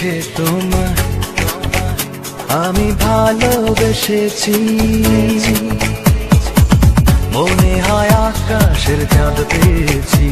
দেখে তোমার। আমি ভালোবেসেছি। মনে হয় আকাশের চাঁদ পেয়েছি।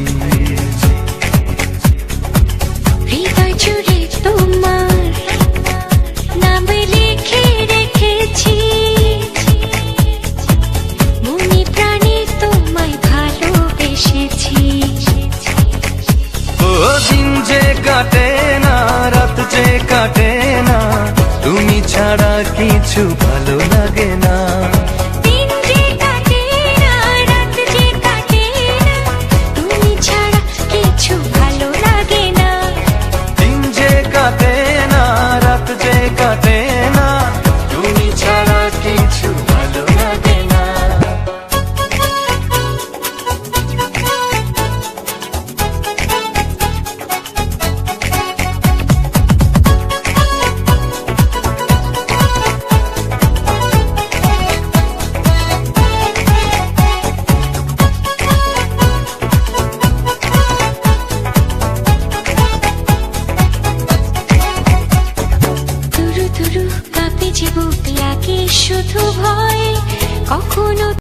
ছাড়া কি কি শুধু ভয়ে কখনো